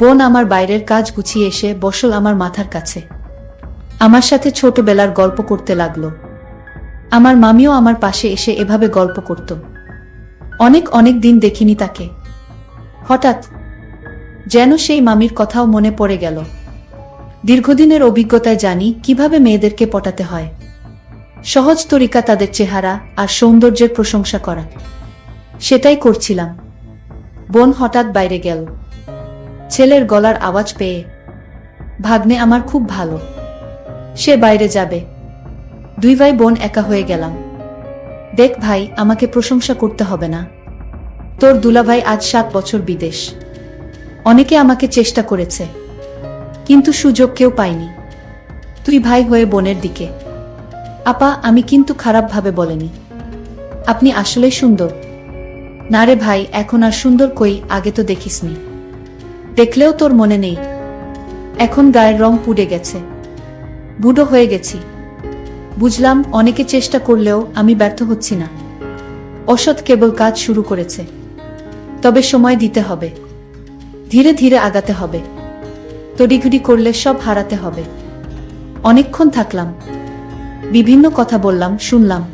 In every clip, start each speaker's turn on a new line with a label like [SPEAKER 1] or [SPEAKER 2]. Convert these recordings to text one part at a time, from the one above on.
[SPEAKER 1] বোন আমার বাইরের কাজ গুছিয়ে এসে বসল আমার মাথার কাছে। আমার সাথে ছোটবেলার গল্প করতে লাগল। আমার মামিও আমার পাশে এসে এভাবে গল্প করত। অনেক অনেক দিন দেখিনি তাকে। হঠাৎ যেন সেই মামির কথাও মনে পড়ে গেল। দীর্ঘদিনের অভিজ্ঞতায় জানি কীভাবে মেয়েদেরকে পটাতে হয়। সহজ তরিকা তাদের চেহারা আর সৌন্দর্যের প্রশংসা করা। সেটাই করছিলাম। বোন হঠাৎ বাইরে গেল। ছেলের গলার আওয়াজ পেয়ে, ভাগ্নে আমার খুব ভালো। সে বাইরে যাবে। দুই ভাই বোন একা হয়ে গেলাম। দেখ ভাই, আমাকে প্রশংসা করতে হবে না। তোর দুলাভাই আজ সাত বছর বিদেশ। অনেকে আমাকে চেষ্টা করেছে, কিন্তু সুযোগ কেউ পায়নি। তুই ভাই হয়ে বোনের দিকে। আপা, আমি কিন্তু খারাপভাবে বলেনি। আপনি আসলেই সুন্দর। না রে ভাই, এখন আর সুন্দর কই, আগে তো দেখিসনি। দেখলেও তোর মনে নেই। এখন গায়ের রং পুড়ে গেছে। বুড়ো হয়ে গেছি। বুঝলাম অনেকে চেষ্টা করলেও আমি ব্যর্থ হচ্ছি না। অসৎ কেবল কাজ শুরু করেছে। তবে সময় দিতে হবে। ধীরে ধীরে আগাতে হবে। তড়িঘড়ি করলে সব হারাতে হবে। অনেকক্ষণ থাকলাম। বিভিন্ন কথা বললাম, শুনলাম।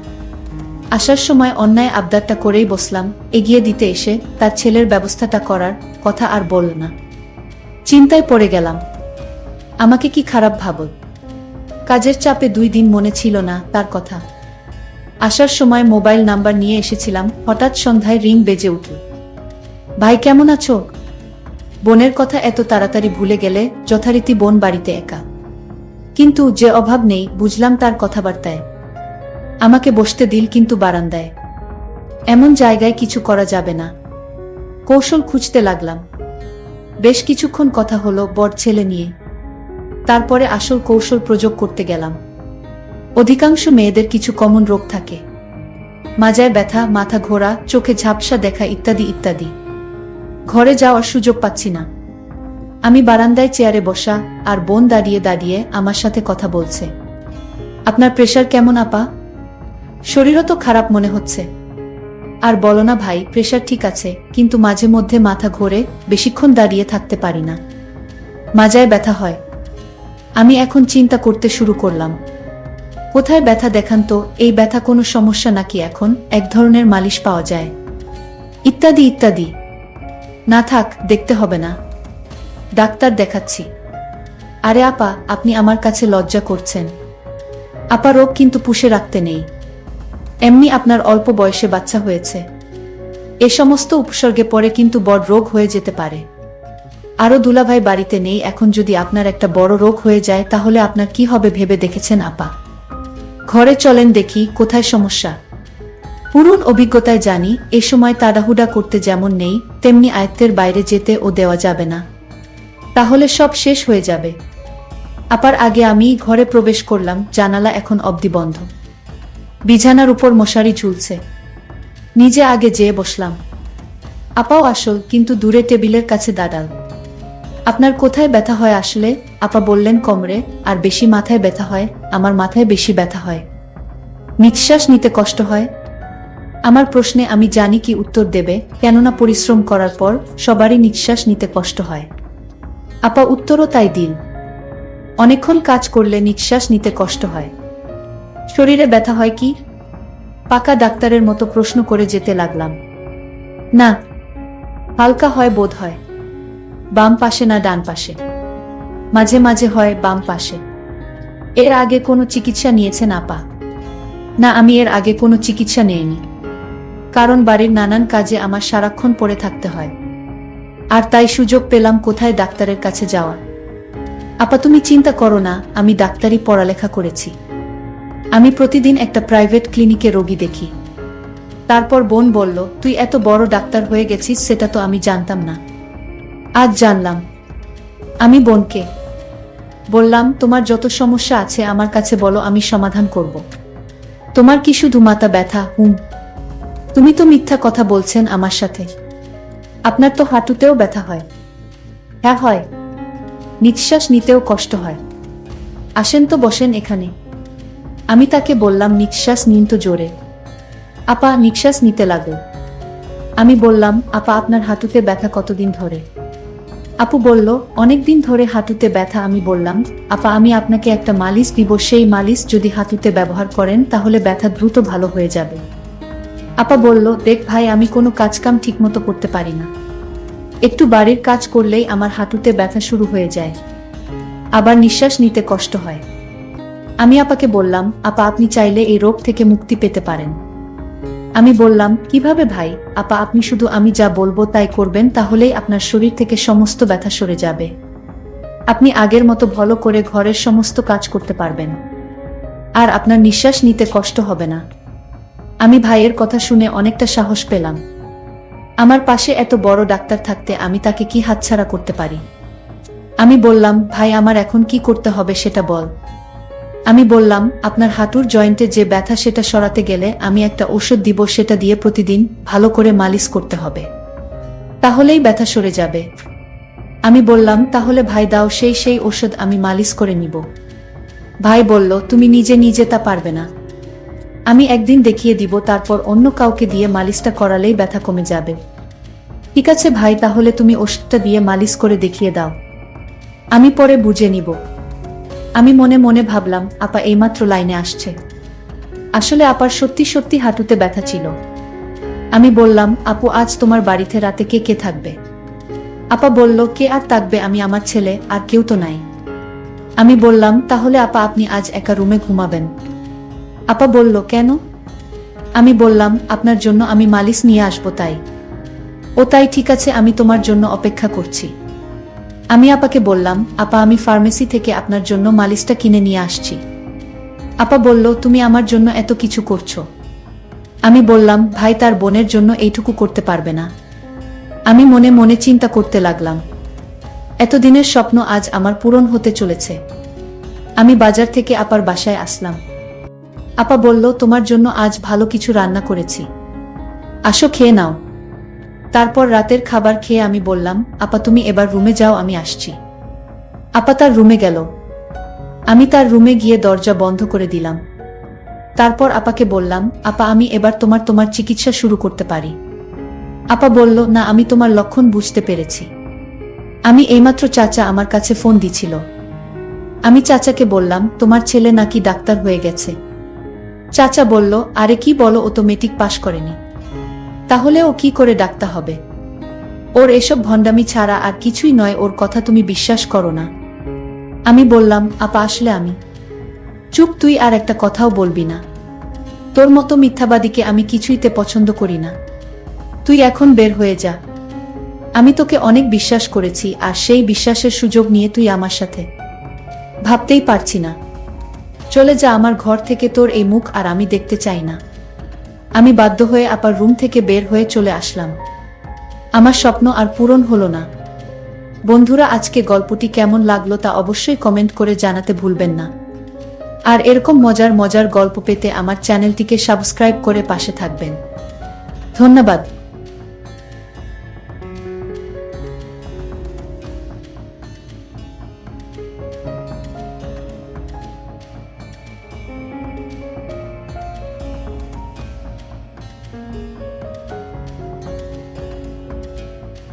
[SPEAKER 1] আসার সময় অন্যায় আবদারটা করেই বসলাম, এগিয়ে দিতে এসে তার ছেলের ব্যবস্থাটা করার কথা আর বলল না। চিন্তায় পড়ে গেলাম। আমাকে কি খারাপ ভাবল কাজের চাপে দুই দিন মনে ছিল না তার কথা। আসার সময় মোবাইল নাম্বার নিয়ে এসেছিলাম, হঠাৎ সন্ধ্যায় রিং বেজে উঠল। ভাই, কেমন আছো? বোনের কথা এত তাড়াতাড়ি ভুলে গেলে যথারীতি বোন বাড়িতে একা। কিন্তু যে অভাব নেই, বুঝলাম তার কথাবার্তায়। আমাকে বসতে দিল কিন্তু বারান্দায়। এমন জায়গায় কিছু করা যাবে না। কৌশল খুঁজতে লাগলাম। বেশ কিছুক্ষণ কথা হলো বর ছেলে নিয়ে। তারপরে আসল কৌশল প্রয়োগ করতে গেলাম। অধিকাংশ মেয়েদের কিছু কমন রোগ থাকে। মাজায় ব্যথা, মাথা ঘোরা, চোখে ঝাপসা দেখা ইত্যাদি ইত্যাদি। ঘরে যাওয়ার সুযোগ পাচ্ছি না। আমি বারান্দায় চেয়ারে বসা আর বোন দাঁড়িয়ে দাঁড়িয়ে আমার সাথে কথা বলছে। আপনার প্রেশার কেমন, আপা? শরীরও তো খারাপ মনে হচ্ছে। আর বলো না ভাই প্রেশার ঠিক আছে, কিন্তু মাঝে মধ্যে মাথা ঘোরে, বেশিক্ষণ দাঁড়িয়ে থাকতে পারি না। মাজায় ব্যথা হয়। আমি এখন চিন্তা করতে শুরু করলাম। কোথায় ব্যথা দেখান তো, এই ব্যথা কোনো সমস্যা নাকি এখন? এক ধরনের মালিশ পাওয়া যায়। ইত্যাদি ইত্যাদি। না থাক, দেখতে হবে না। ডাক্তার দেখাচ্ছি। আরে আপা, আপনি আমার কাছে লজ্জা করছেন। আপা রোগ কিন্তু পুষে রাখতে নেই। এমনি আপনার অল্প বয়সে বাচ্চা হয়েছে। এ সমস্ত উপসর্গে পরে কিন্তু বড় রোগ হয়ে যেতে পারে। আরও দুলাভাই বাড়িতে নেই, এখন যদি আপনার একটা বড় রোগ হয়ে যায়, তাহলে আপনার কি হবে ভেবে দেখেছেন আপা? ঘরে চলেন দেখি, কোথায় সমস্যা? পুরন অভিজ্ঞতায় জানি, এ সময় তাড়াহুড়া করতে যেমন নেই, তেমনি আয়ত্তের বাইরে যেতে ও দেওয়া যাবে না। তাহলে সব শেষ হয়ে যাবে। আপার আগে আমি ঘরে প্রবেশ করলাম, জানালা এখন অবধি বন্ধ। বিছানার উপর মশারি ঝুলছে। নিজে আগে যেয়ে বসলাম। আপাও আসল, কিন্তু দূরে টেবিলের কাছে দাঁড়াল। আপনার কোথায় ব্যথা হয় আসলে? আপা বললেন, কমরে, আর বেশি মাথায় ব্যথা হয়, আমার মাথায় বেশি ব্যথা হয়। নিঃশ্বাস নিতে কষ্ট হয়। আমার প্রশ্নে আমি জানি কি উত্তর দেবে, কেননা পরিশ্রম করার পর সবারই নিঃশ্বাস নিতে কষ্ট হয়। আপা উত্তরও তাই দিন। অনেকক্ষণ কাজ করলে নিঃশ্বাস নিতে কষ্ট হয়। শরীরে ব্যথা হয় কি? পাকা ডাক্তারের মতো প্রশ্ন করে যেতে লাগলাম। না, হালকা হয়, বোধ হয়। বাম পাশে না ডান পাশে। মাঝে মাঝে হয় বাম পাশে। এর আগে কোনো চিকিৎসা নিয়েছেন আপা? না, আমি এর আগে কোনো চিকিৎসা নেইনি। কারণ বাড়ির নানান কাজে আমার সারাক্ষণ পড়ে থাকতে হয়। আর তাই সুযোগ পেলাম কোথায় ডাক্তারের কাছে যাওয়ার। আপা, তুমি চিন্তা করো না, আমি ডাক্তারি পড়ালেখা করেছি। আমি প্রতিদিন একটা প্রাইভেট ক্লিনিকে রোগী দেখি। তারপর বোন বলল, তুই এত বড় ডাক্তার হয়ে গেছিস, সেটা তো আমি জানতাম না। আজ জানলাম। আমি বোনকে বললাম, তোমার যত সমস্যা আছে আমার কাছে বলো, আমি সমাধান করব। তোমার কি শুধু মাথা ব্যথা, হুম? তুমি তো মিথ্যা কথা বলছেন আমার সাথে। আপনার তো হাঁটুতেও ব্যথা হয়। হ্যাঁ হয়। নিঃশ্বাস নিতেও কষ্ট হয়। আসেন তো, বসেন এখানে। আমি তাকে বললাম, নিঃশ্বাস নিন তো জোরে। আপা, নিঃশ্বাস নিতে লাগল। আমি বললাম, আপা, আপনার হাঁটুতে ব্যথা কতদিন ধরে? আপু বলল, অনেকদিন ধরে হাঁটুতে ব্যথা। আমি বললাম, আপা, আমি আপনাকে একটা মালিশ দিব। সেই মালিশ যদি হাঁটুতে ব্যবহার করেন, তাহলে ব্যথা দ্রুত ভালো হয়ে যাবে। আপা বলল, দেখ ভাই, আমি কোনো কাজকাম ঠিকমতো করতে পারি না। একটু বাড়ির কাজ করলেই আমার হাঁটুতে ব্যথা শুরু হয়ে যায়। আবার নিঃশ্বাস নিতে কষ্ট হয়। আমি আপাকে বললাম, আপা, আপনি চাইলে এই রোগ থেকে মুক্তি পেতে পারেন। আমি বললাম, কীভাবে ভাই? আপা, আপনি শুধু আমি যা বলব তাই করবেন, তাহলেই আপনার শরীর থেকে সমস্ত ব্যথা সরে যাবে। আপনি আগের মতো ভালো করে ঘরের সমস্ত কাজ করতে পারবেন। আর আপনার নিঃশ্বাস নিতে কষ্ট হবে না। আমি ভাইয়ের কথা শুনে অনেকটা সাহস পেলাম। আমার পাশে এত বড় ডাক্তার থাকতে আমি তাকে কি হাতছাড়া করতে পারি? আমি বললাম, ভাই, আমার এখন কি করতে হবে সেটা বল। আমি বললাম, আপনার হাঁটুর জয়েন্টে যে ব্যথা সেটা সরাতে গেলে আমি একটা ওষুধ দিব, সেটা দিয়ে প্রতিদিন ভালো করে মালিশ করতে হবে। তাহলেই ব্যথা সরে যাবে। আমি বললাম, তাহলে ভাই দাও, সেই সেই ওষুধ আমি মালিশ করে নিব। ভাই বলল, তুমি নিজে নিজে তা পারবে না। আমি একদিন দেখিয়ে দিব, তারপর অন্য কাউকে দিয়ে মালিশটা করালেই ব্যথা কমে যাবে। ঠিক আছে ভাই, তাহলে তুমি ওষুধটা দিয়ে মালিশ করে দেখিয়ে দাও। আমি পরে বুঝে নিব। আমি মনে মনে ভাবলাম, আপা এইমাত্র লাইনে আসছে। আসলে আপার সত্যি সত্যি হাঁটুতে ব্যথা ছিল। আমি বললাম, আপু আজ তোমার বাড়িতে রাতে কে কে থাকবে? আপা বলল, কে আর থাকবে আমি আমার ছেলে, আর কেউ তো নাই। আমি বললাম, তাহলে আপা আপনি আজ একা রুমে ঘুমাবেন। আপা বলল, কেন? আমি বললাম, আপনার জন্য আমি মালিশ নিয়ে আসব তাই। ও তাই ঠিক আছে, আমি তোমার জন্য অপেক্ষা করছি। আমি আপাকে বললাম, আপা, আমি ফার্মেসি থেকে আপনার জন্য মালিশটা কিনে নিয়ে আসছি। আপা বলল, তুমি আমার জন্য এত কিছু করছ। আমি বললাম, ভাই, তার বোনের জন্য এইটুকু করতে পারবে না। আমি মনে মনে চিন্তা করতে লাগলাম। এতদিনের স্বপ্ন আজ আমার পূরণ হতে চলেছে। আমি বাজার থেকে আপার বাসায় আসলাম। আপা বলল, তোমার জন্য আজ ভালো কিছু রান্না করেছি। আসো খেয়ে নাও। তারপর রাতের খাবার খেয়ে আমি বললাম, আপা, তুমি এবার রুমে যাও, আমি আসছি। আপা তার রুমে গেল। আমি তার রুমে গিয়ে দরজা বন্ধ করে দিলাম। তারপর আপাকে বললাম, আপা, আমি এবার তোমার তোমার চিকিৎসা শুরু করতে পারি। আপা বলল, না, আমি তোমার লক্ষণ বুঝতে পেরেছি। আমি এইমাত্র চাচা আমার কাছে ফোন দিছিল। আমি চাচাকে বললাম, তোমার ছেলে নাকি ডাক্তার হয়ে গেছে। চাচা বলল, আরে কি বলো, ও তো মেট্রিক পাশ করেনি। তাহলে ও কি করে ডাকতে হবে? ওর এসব ভণ্ডামি ছাড়া আর কিছুই নয়, ওর কথা তুমি বিশ্বাস করো না। আমি বললাম, আপা, আসলে আমি। চুপ তুই আর একটা কথাও বলবি না। তোর মতো মিথ্যাবাদীকে আমি কিছুইতে পছন্দ করি না। তুই এখন বের হয়ে যা। আমি তোকে অনেক বিশ্বাস করেছি, আর সেই বিশ্বাসের সুযোগ নিয়ে তুই আমার সাথে। ভাবতেই পারছি না। চলে যা, আমার ঘর থেকে তোর এই মুখ আর আমি দেখতে চাই না। আমি বাধ্য হয়ে আপার রুম থেকে বের হয়ে চলে আসলাম। আমার স্বপ্ন আর পূরণ হলো না। বন্ধুরা, আজকে গল্পটি কেমন লাগল তা অবশ্যই কমেন্ট করে জানাতে ভুলবেন না। আর এরকম মজার মজার গল্প পেতে আমার চ্যানেলটিকে সাবস্ক্রাইব করে পাশে থাকবেন। ধন্যবাদ।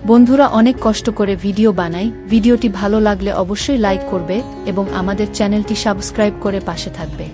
[SPEAKER 1] বন্ধুরা অনেক কষ্ট করে ভিডিও বানাই। ভিডিওটি ভালো লাগলে অবশ্যই লাইক করবে এবং আমাদের চ্যানেলটি সাবস্ক্রাইব করে পাশে থাকবে।